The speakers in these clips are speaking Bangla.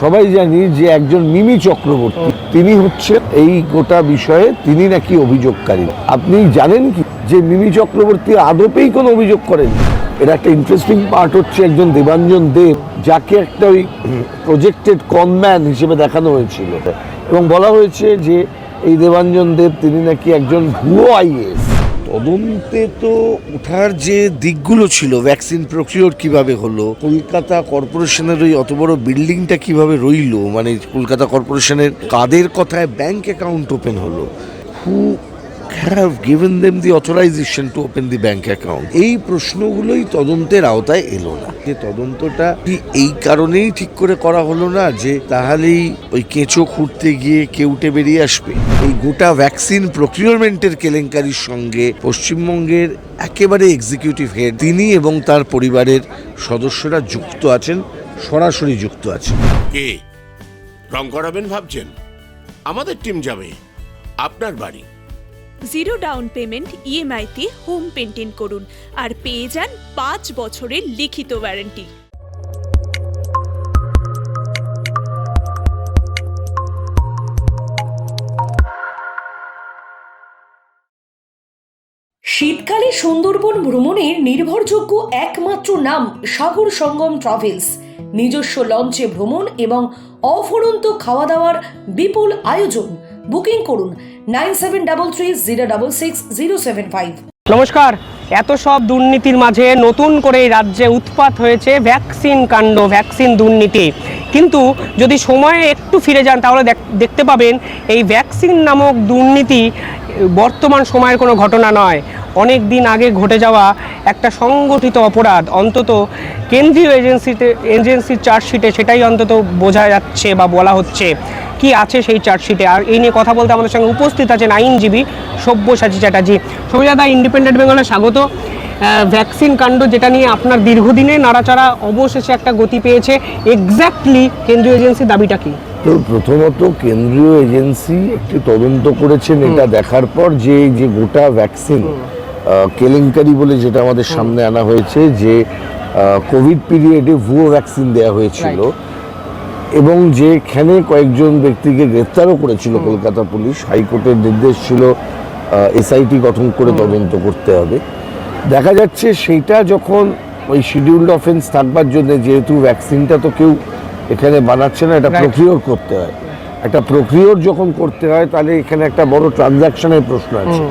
সবাই জানি যে একজন মিমি চক্রবর্তী। তিনি হচ্ছেন এই গোটা বিষয়ে তিনি নাকি অভিযোগকারী। আপনি জানেন কি যে মিমি চক্রবর্তী আদপেই কোনো অভিযোগ করেন? এর একটা ইন্টারেস্টিং পার্ট হচ্ছে একজন দেবাঞ্জন দেব, যাকে একটা ওই প্রজেক্টেড কনম্যান হিসেবে দেখানো হয়েছিল। এবং বলা হয়েছে যে এই দেবাঞ্জন দেব তিনি নাকি একজন ভুয়ো আইএস তদন্তে তো ওঠার যে দিকগুলো ছিল ভ্যাকসিন প্রক্রিয়র কীভাবে হলো, কলকাতা কর্পোরেশনের ওই অত বড় বিল্ডিংটা কীভাবে রইল মানে কলকাতা কর্পোরেশনের কাদের কথায় ব্যাংক অ্যাকাউন্ট ওপেন হলো who have given them the authorization to open the bank account এই প্রশ্নগুলোই তদন্তের আওতায় এলো না। যে তদন্তটা এই কারণেই ঠিক করে করা হলো না যে তাহলেই ওই কেঁচো খুঁড়তে গিয়ে কেউ কেউটে বেরিয়ে আসবে? এই গোটা ভ্যাকসিন প্রকিউরমেন্টের কেলেঙ্কারির সঙ্গে পশ্চিমবঙ্গের একেবারে এক্সিকিউটিভ হেড তিনি এবং তার পরিবারের সদস্যরা যুক্ত আছেন, সরাসরি যুক্ত আছেন। কে? রং করাবেন ভাবছেন? আমাদের টিম যাবে। আপনার বাড়ি। জিরো ডাউন পেমেন্ট ইএমআইতে হোম পেন্টিং করুন আর পেয়ে যান পাঁচ বছরের লিখিত ওয়ারেন্টি। শীতকালে সুন্দরবন ভ্রমণের নির্ভরযোগ্য একমাত্র নাম সাগর সঙ্গম ট্রাভেলস। নিজস্ব লঞ্চে ভ্রমণ এবং অফুরন্ত খাওয়া দাওয়ার বিপুল আয়োজন। বুকিং করুন nine seven double three zero double six zero seven five. নমস্কার। এত সব দুর্নীতির মাঝে নতুন করে রাজ্যে উৎপাত হয়েছে ভ্যাকসিন কাণ্ড, ভ্যাকসিন দুর্নীতি। কিন্তু যদি সময়ে একটু ফিরে যান, তাহলে দেখ- দেখতে পাবেন এই ভ্যাকসিন নামক দুর্নীতি বর্তমান সময়ের কোনো ঘটনা নয়। অনেক দিন আগে ঘটে যাওয়া একটা সংগঠিত অপরাধ, অন্তত কেন্দ্রীয় এজেন্সিতে, এজেন্সির চার্জশিটে সেটাই অন্তত বোঝা যাচ্ছে বা বলা হচ্ছে। কি আছে সেই চার্জশিটে? আর এই নিয়ে কথা বলতে আমাদের সঙ্গে উপস্থিত আছেন আইনজীবী সব্যসাচী চ্যাটার্জি। সবিদাদা ইন্ডিপেন্ডেন্ট বেঙ্গলে স্বাগত। ভ্যাকসিন কাণ্ড যেটা নিয়ে আপনার দীর্ঘদিনে নাড়াচাড়া, অবশেষে একটা গতি পেয়েছে। এক্স্যাক্টলি কেন্দ্রীয় এজেন্সির দাবিটা কি? তো প্রথমত কেন্দ্রীয় এজেন্সি একটি তদন্ত করেছেন এটা দেখার পর যে যে গোটা ভ্যাকসিন কেলেঙ্কারি বলে যেটা আমাদের সামনে আনা হয়েছে যে কোভিড পিরিয়ডে ভুয়ো ভ্যাকসিন দেওয়া হয়েছিল এবং যেখানে কয়েকজন ব্যক্তিকে গ্রেপ্তারও করেছিল কলকাতা পুলিশ হাইকোর্টের নির্দেশ ছিল এসআইটি গঠন করে তদন্ত করতে হবে। দেখা যাচ্ছে সেইটা যখন ওই শিডিউলড অফেন্স থাকবার জন্য যেহেতু ভ্যাকসিনটা তো কেউ এখানে বানাচ্ছে না এটা প্রক্রিয়র করতে হয়। একটা প্রক্রিয়র যখন করতে হয় তাহলে এখানে একটা বড় ট্রানজ্যাকশনের প্রশ্ন আছে।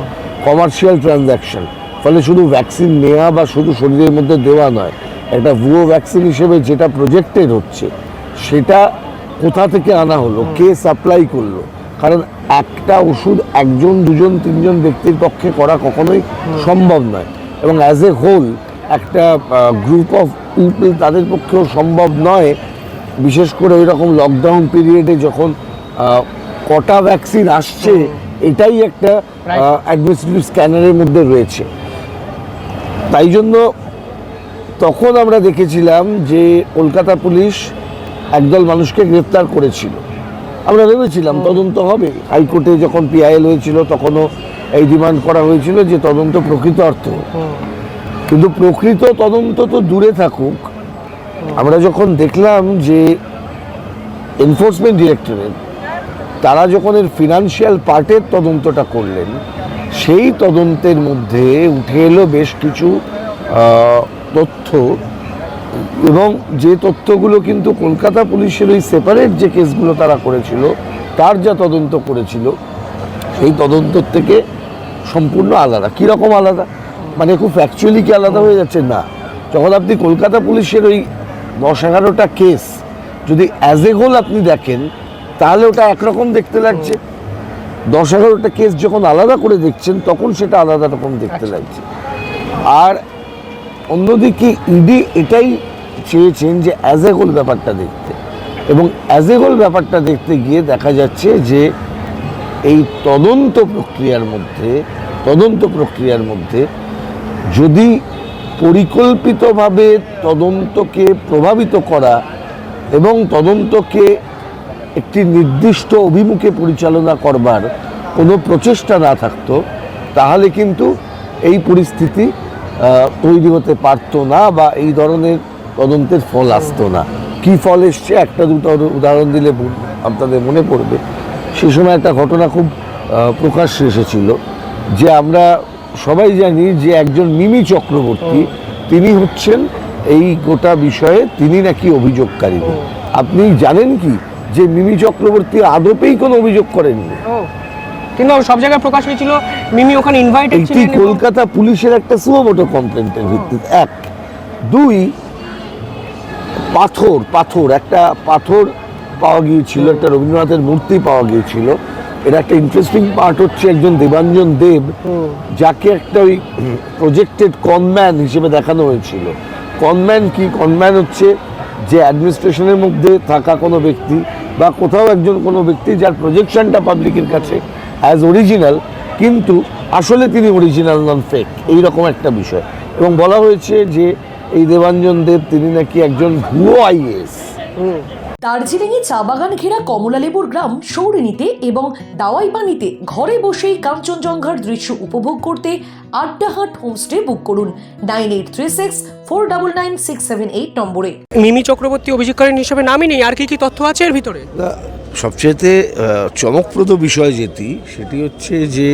কমার্শিয়াল ট্রানজ্যাকশন ফলে শুধু ভ্যাকসিন নেওয়া বা শুধু শরীরের মধ্যে দেওয়া নয় একটা ভুয়ো ভ্যাকসিন হিসেবে যেটা প্রজেক্টেড হচ্ছে সেটা কোথা থেকে আনা হলো কে সাপ্লাই করল? কারণ একটা ওষুধ একজন দুজন তিনজন ব্যক্তির পক্ষে করা কখনোই সম্ভব নয়। এবং অ্যাজ এ হোল একটা গ্রুপ অফ পিপল তাদের পক্ষেও সম্ভব নয় বিশেষ করে এরকম লকডাউন পিরিয়ডে যখন কটা ভ্যাকসিন আসছে এটাই একটা অ্যাডমিনিস্ট্রেটিভ স্ক্যানারের মধ্যে রয়েছে। তাই জন্য তখন আমরা দেখেছিলাম যে কলকাতা পুলিশ একদল মানুষকে গ্রেপ্তার করেছিল। আমরা ভেবেছিলাম তদন্ত হবে। হাইকোর্টে যখন পিআইএল হয়েছিল তখনও এই ডিমান্ড করা হয়েছিল যে তদন্ত প্রকৃত অর্থ। কিন্তু প্রকৃত তদন্ত তো দূরে থাকুক আমরা যখন দেখলাম যে এনফোর্সমেন্ট ডিরেক্টরেট তারা যখন এর ফিনান্সিয়াল পার্টের তদন্তটা করলেন, সেই তদন্তের মধ্যে উঠে এলো বেশ কিছু তথ্য। এবং যে তথ্যগুলো কিন্তু কলকাতা পুলিশের ওই সেপারেট যে কেসগুলো তারা করেছিল, তার যা তদন্ত করেছিল, সেই তদন্তর থেকে সম্পূর্ণ আলাদা। কীরকম আলাদা? মানে খুব ফ্যাকচুয়ালি কি আলাদা হয়ে যাচ্ছে? না। যখন আপনি কলকাতা পুলিশের ওই দশ এগারোটা কেস যদি অ্যাজ এ হোল আপনি দেখেন তাহলে ওটা একরকম দেখতে লাগছে। দশ এগারোটা কেস যখন আলাদা করে দেখছেন তখন সেটা আলাদা রকম দেখতে লাগছে। আর অন্যদিকে ইডি এটাই চেয়েছেন যে অ্যাজ এ হোল ব্যাপারটা দেখতে। এবং অ্যাজ এ হোল ব্যাপারটা দেখতে গিয়ে দেখা যাচ্ছে যে এই তদন্ত প্রক্রিয়ার মধ্যে তদন্ত প্রক্রিয়ার মধ্যে যদি পরিকল্পিতভাবে তদন্তকে প্রভাবিত করা এবং তদন্তকে একটি নির্দিষ্ট অভিমুখে পরিচালনা করবার কোনো প্রচেষ্টা না থাকতো, তাহলে কিন্তু এই পরিস্থিতি তৈরি হতে পারতো না বা এই ধরনের তদন্তের ফল আসতো না। কি ফল এসছে? একটা দুটো উদাহরণ দিলে আপনাদের মনে পড়বে। সে সময় একটা ঘটনা খুব প্রকাশ্যে এসেছিল যে আমরা সবাই জানি যে একজন মিমি চক্রবর্তী তিনি হচ্ছেন এই গোটা বিষয়ে তিনি নাকি অভিযোগকারী। আপনি জানেন কি যে মিমি চক্রবর্তী আদপেই কোনো অভিযোগ করেননি? কিন্তু সব জায়গায় প্রকাশ হয়েছিল মিমি ওখানে ইনভাইটেড ছিলেন কলকাতা পুলিশের একটা সুমোটো কমপ্লেন্টের ভিত্তিতে। এক। দুই পাথর পাথর একটা পাথর পাওয়া গিয়েছিল একটা রবীন্দ্রনাথের মূর্তি পাওয়া গিয়েছিল। এটা একটা ইন্টারেস্টিং পার্ট হচ্ছে একজন দেবাঞ্জন দেব যাকে একটা ওই প্রজেক্টেড কনম্যান হিসেবে দেখানো হয়েছিল। কনম্যান কি? কনম্যান হচ্ছে যে অ্যাডমিনিস্ট্রেশনের মধ্যে থাকা কোনো ব্যক্তি বা কোথাও একজন কোনো ব্যক্তি যার প্রজেকশনটা পাবলিকের কাছে অ্যাজ অরিজিনাল কিন্তু আসলে তিনি অরিজিনাল নন ফেক এইরকম একটা বিষয়। এবং বলা হয়েছে যে এই দেবাঞ্জন দেব তিনি নাকি একজন ভুয়ো আইএস দার্জিলিংয়ে চা বাগান ঘেরা কমলালেবুর গ্রাম সৌরিনীতে এবং দাওয়াই পানিতে ঘরে বসেই কাঞ্চনজঙ্ঘার দৃশ্য উপভোগ করতে আড্ডাহাট হোমস্টে বুক করুন nine eight three six four double nine six seven eight নম্বরে। মিমি চক্রবর্তী অভিযোগকারী হিসেবে নামই নেই। আর কি কি তথ্য আছে এর ভিতরে? সবচেয়েতে চমকপ্রদ বিষয় যেটি সেটি হচ্ছে যে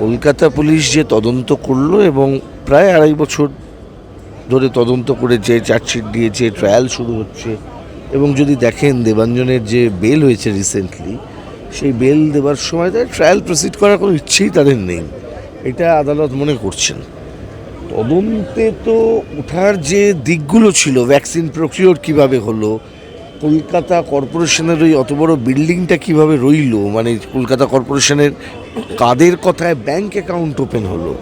কলকাতা পুলিশ যে তদন্ত করল এবং প্রায় আড়াই বছর ধরে তদন্ত করে যে চার্জশিট দিয়েছে ট্রায়াল শুরু হচ্ছে এবং যদি দেখেন দেবাঞ্জনের যে বেল হয়েছে রিসেন্টলি সেই বেল দেওয়ার সময় তাদের ট্রায়াল প্রসিড করার কোনো ইচ্ছেই তাদের নেই। এটা আদালত মনে করছেন। তদন্তে তো ওঠার যে দিকগুলো ছিল ভ্যাকসিন প্রক্রিয়র কীভাবে হলো, কলকাতা কর্পোরেশনের ওই অত বড় বিল্ডিংটা কীভাবে রইল মানে কলকাতা কর্পোরেশনের কাদের কথায় ব্যাংক অ্যাকাউন্ট ওপেন হলো,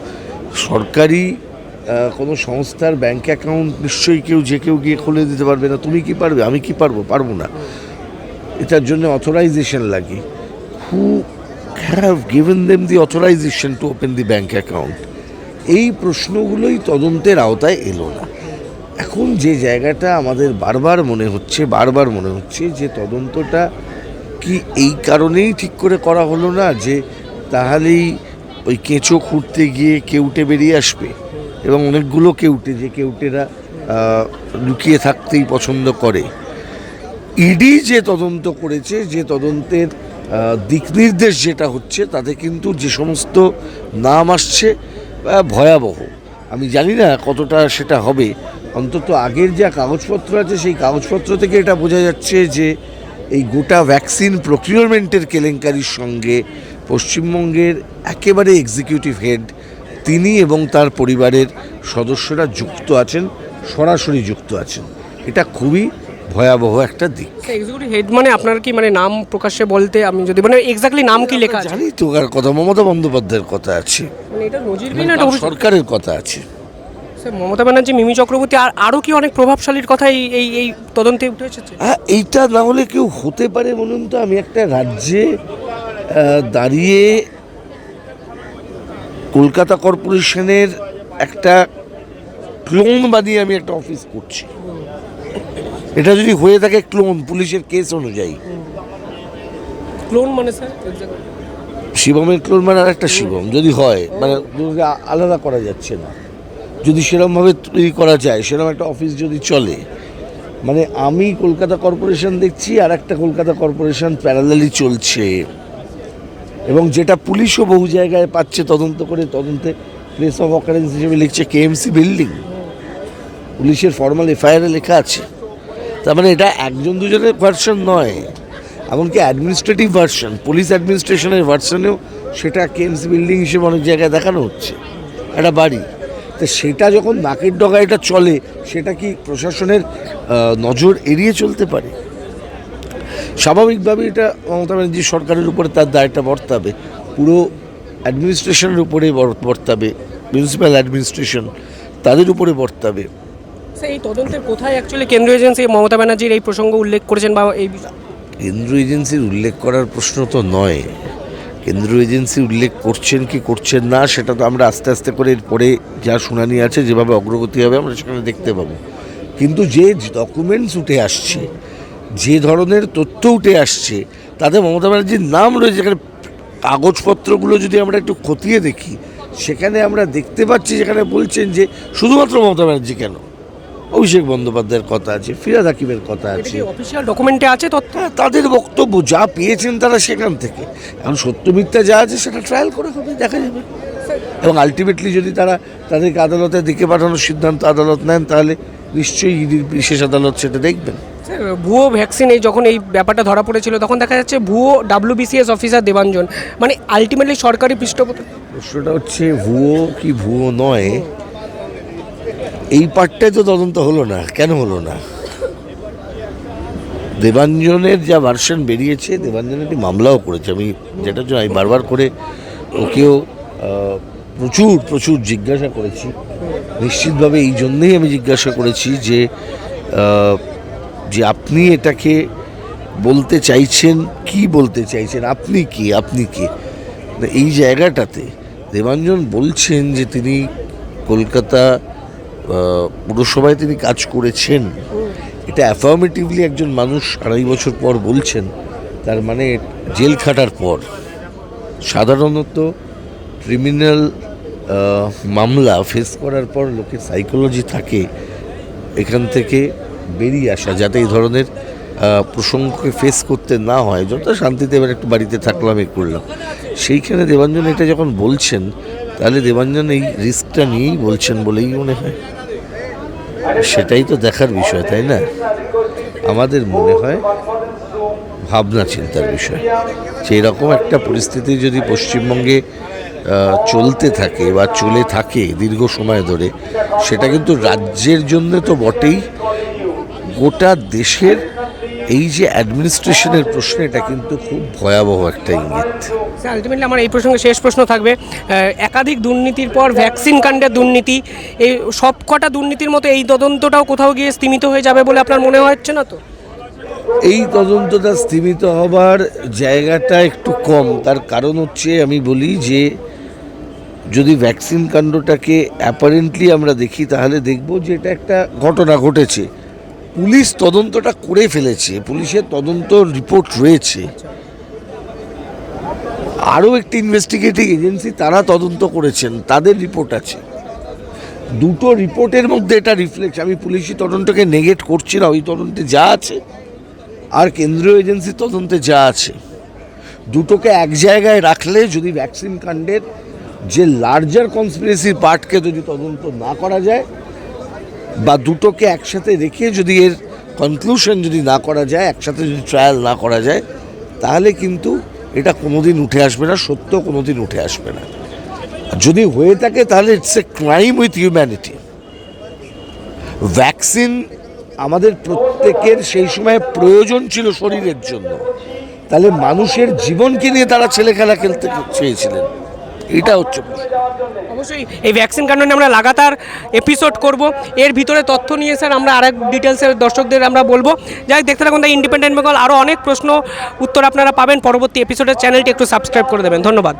সরকারি কোনো সংস্থার ব্যাংক অ্যাকাউন্ট নিশ্চয়ই কেউ, যে কেউ গিয়ে খুলে দিতে পারবে না। তুমি কি পারবে? আমি কি পারব? পারব না। এটার জন্য অথরাইজেশন লাগে। Who have given them the authorization to open the bank account এই প্রশ্নগুলোই তদন্তের আওতায় এলো না। এখন যে জায়গাটা আমাদের বারবার মনে হচ্ছে, বারবার মনে হচ্ছে যে তদন্তটা কি এই কারণেই ঠিক করে করা হলো না যে তাহলেই ওই কেঁচো খুঁড়তে গিয়ে কেউটে বেরিয়ে আসবে? এবং অনেকগুলো কেউটে, যে কেউটেরা লুকিয়ে থাকতেই পছন্দ করে। ইডি যে তদন্ত করেছে, যে তদন্তের দিক নির্দেশ যেটা হচ্ছে, তাতে কিন্তু যে সমস্ত নাম আসছে ভয়াবহ। আমি জানি না কতটা সেটা হবে। অন্তত আগের যা কাগজপত্র আছে, সেই কাগজপত্র থেকে এটা বোঝা যাচ্ছে যে, এই গোটা ভ্যাকসিন প্রকিউরমেন্টের কেলেঙ্কারির সঙ্গে পশ্চিমবঙ্গের একেবারে এক্সিকিউটিভ হেড তিনি এবং তার পরিবারের সদস্যরা যুক্ত আছেন সরাসরি যুক্ত আছেন। এটা খুবই ভয়াবহ একটা দিক। এক্সিকিউটিভ হেড মানে আপনার কি মানে নাম প্রকাশ্যে বলতে আমি যদি মানে এক্স্যাক্টলি নাম কি লেখা জানি তো কার কথা মমতা বন্দ্যোপাধ্যায়ের কথা আছে। মানে মানে। সরকারের কথা আছে। স্যার, মমতা ব্যানার্জি মিমি চক্রবর্তী আর আরও কি অনেক প্রভাবশালীর কথা এই এই এই তদন্তে উঠে এসেছে? হ্যাঁ এইটা না হলে কেউ হতে পারে বলুন তো? আমি একটা রাজ্যে দাঁড়িয়ে কলকাতা কর্পোরেশনের একটা ক্লোন বানিয়ে আমি একটা অফিস করছি। এটা যদি হয়ে থাকে ক্লোন পুলিশের কেস অনুযায়ী। ক্লোন মানে স্যার? শিবমের ক্লোন মানে আর একটা শিবম যদি হয় মানে আলাদা করা যাচ্ছে না। যদি সেরমভাবে তৈরি করা যায় সেরকম একটা অফিস যদি চলে মানে আমি কলকাতা কর্পোরেশন দেখছি আর একটা কলকাতা কর্পোরেশন প্যারালালি চলছে। এবং যেটা পুলিশও বহু জায়গায় পাচ্ছে তদন্ত করে, তদন্তে প্লেস অফ অকারেন্স হিসেবে লিখছে কেএমসি বিল্ডিং পুলিশের ফর্মাল এফআইআরে লেখা আছে। তার মানে এটা একজন দুজনের ভার্সন নয়, এমনকি অ্যাডমিনিস্ট্রেটিভ ভার্সন পুলিশ অ্যাডমিনিস্ট্রেশনের ভার্সনেও সেটা কেএমসি বিল্ডিং হিসেবে অনেক জায়গায় দেখানো হচ্ছে, একটা বাড়ি। তো সেটা যখন নাকের ডগা এটা চলে, সেটা কি প্রশাসনের নজর এড়িয়ে চলতে পারে? স্বাভাবিকভাবে এটা মমতা ব্যানার্জি সরকারের উপরে তার দায়টা বর্তাবে। পুরো অ্যাডমিনিস্ট্রেশনের উপরে বর্তাবে মিউনিসিপ্যাল অ্যাডমিনিস্ট্রেশন তাদের উপরে বর্তাবে। এই তদন্তের কোথায় অ্যাকচুয়ালি কেন্দ্রীয় এজেন্সি মমতা ব্যানার্জির এই প্রসঙ্গ উল্লেখ করেছেন বা এই কেন্দ্র এজেন্সির উল্লেখ করার প্রশ্ন তো নয়। কেন্দ্র এজেন্সি উল্লেখ করছেন কি করছেন না সেটা তো আমরা আস্তে আস্তে করে পরে যা শুনানি আছে যেভাবে অগ্রগতি হবে আমরা সেখানে দেখতে পাবো। কিন্তু যে ডকুমেন্টস উঠে আসছে ধরনের তথ্য উঠে আসছে তাতে মমতা ব্যানার্জির নাম রয়েছে যেখানে কাগজপত্রগুলো যদি আমরা একটু খতিয়ে দেখি সেখানে আমরা দেখতে পাচ্ছি যেখানে বলছেন যে শুধুমাত্র মমতা ব্যানার্জি কেন? অভিষেক বন্দ্যোপাধ্যায়ের কথা আছে ফিরাদ হাকিমের কথা আছে। অফিসিয়াল ডকুমেন্টে আছে তথ্য? হ্যাঁ তাদের বক্তব্য যা পেয়েছেন তারা সেখান থেকে। এখন সত্য মিথ্যা যা আছে সেটা ট্রায়াল করে হবে দেখা যাবে। এবং আলটিমেটলি যদি তারা তাদেরকে আদালতে দিকে পাঠানোর সিদ্ধান্ত আদালত নেন তাহলে নিশ্চয়ই ইডির বিশেষ আদালত সেটা দেখবেন। ভুয়ো ভ্যাকসিন যখন এই ব্যাপারটা ধরা পড়েছিল, তখন দেখা যাচ্ছে ভুয়ো ডাব্লিউবিসিএস অফিসার দেবাঞ্জন মানে আলটিমেটলি সরকারি পৃষ্ঠপোষক প্রশ্নটা হচ্ছে ভুয়ো কি ভুয়ো নয়? এই পার্টটাই তো তদন্ত হলো না, কেন হলো না? দেবাঞ্জনের যা ভার্সন বেরিয়েছে দেবাঞ্জন একটি মামলাও করেছে। আমি যেটা জন্য আমি বারবার করে ওকেও প্রচুর প্রচুর জিজ্ঞাসা করেছি। নিশ্চিতভাবে এই জন্যেই আমি জিজ্ঞাসা করেছি যে যে আপনি এটাকে বলতে চাইছেন, কি বলতে চাইছেন, আপনি কি আপনি কি? এই জায়গাটাতে দেবাঞ্জন বলছেন যে তিনি কলকাতা পুরসভায় তিনি কাজ করেছেন। এটা অ্যাফার্মেটিভলি একজন মানুষ আড়াই বছর পর বলছেন, তার মানে জেল খাটার পর। সাধারণত ক্রিমিনাল মামলা ফেস করার পর লোকের সাইকোলজি থাকে, এখান থেকে বেরিয়ে আসা, যাতে এই ধরনের প্রসঙ্গকে ফেস করতে না হয় যত শান্তিতে এবার একটু বাড়িতে থাকলাম, এ করলাম। সেইখানে দেবাঞ্জন এটা যখন বলছেন, তাহলে দেবাঞ্জন এই রিস্কটা নিয়েই বলছেন বলেই মনে হয়। সেটাই তো দেখার বিষয়, তাই না? আমাদের মনে হয় ভাবনা চিন্তার বিষয়। যে এরকম একটা পরিস্থিতি যদি পশ্চিমবঙ্গে চলতে থাকে বা চলে থাকে দীর্ঘ সময় ধরে, সেটা কিন্তু রাজ্যের জন্য তো বটেই। গোটা দেশের এই যে অ্যাডমিনিস্ট্রেশনের প্রশ্ন এটা কিন্তু খুব ভয়াবহ একটা ইঙ্গিত। আলটিমেটলি আমার এই প্রসঙ্গে শেষ প্রশ্ন থাকবে। একাধিক দুর্নীতির পর ভ্যাকসিন কাণ্ডের দুর্নীতি এই সবকটা দুর্নীতির মতো এই তদন্তটাও কোথাও গিয়ে স্তীমিত হয়ে যাবে বলে আপনার মনে হচ্ছে না তো? এই তদন্তটা স্থিমিত হবার জায়গাটা একটু কম। তার কারণ হচ্ছে আমি বলি যে যদি ভ্যাকসিন কাণ্ডটাকে অ্যাপারেন্টলি আমরা দেখি তাহলে দেখব যে এটা একটা ঘটনা ঘটেছে। পুলিশ তদন্তটা করে ফেলেছে, পুলিশের তদন্ত রিপোর্ট রয়েছে। আরও একটি ইনভেস্টিগেটিভ এজেন্সি তারা তদন্ত করেছেন, তাদের রিপোর্ট আছে। দুটো রিপোর্টের মধ্যে এটা রিফ্লেক্ট, আমি পুলিশি তদন্তকে নেগেট করছি না, ওই তদন্তে যা আছে, আর কেন্দ্রীয় এজেন্সির তদন্তে যা আছে। দুটোকে এক জায়গায় রাখলে যদি ভ্যাকসিন কাণ্ডের যে লার্জার কনস্পিরেসির পার্টকে যদি তদন্ত না করা যায় বা দুটোকে একসাথে রেখে যদি এর কনক্লুশন যদি না করা যায়, একসাথে যদি ট্রায়াল না করা যায়, তাহলে কিন্তু এটা কোনোদিন উঠে আসবে না, সত্য কোনোদিন উঠে আসবে না। যদি হয়ে থাকে, তাহলে it's a crime with humanity vaccine আমাদের প্রত্যেকের সেই সময় প্রয়োজন ছিল শরীরের জন্য। তাহলে মানুষের জীবনকে নিয়ে তারা ছেলেখেলা খেলতে চেয়েছিলেন। এটা হচ্ছে প্রশ্ন। অবশ্যই এই ভ্যাকসিন কাণ্ড নিয়ে আমরা লাগাতার এপিসোড করব। এর ভিতরে তথ্য নিয়ে স্যার আমরা আরেক ডিটেলসের দর্শকদের আমরা বলব। যাই দেখতে থাকুন তাই ইন্ডিপেন্ডেন্ট বেঙ্গল আরও অনেক প্রশ্ন উত্তর আপনারা পাবেন। পরবর্তী এপিসোডের চ্যানেলটি একটু সাবস্ক্রাইব করে দেবেন। ধন্যবাদ।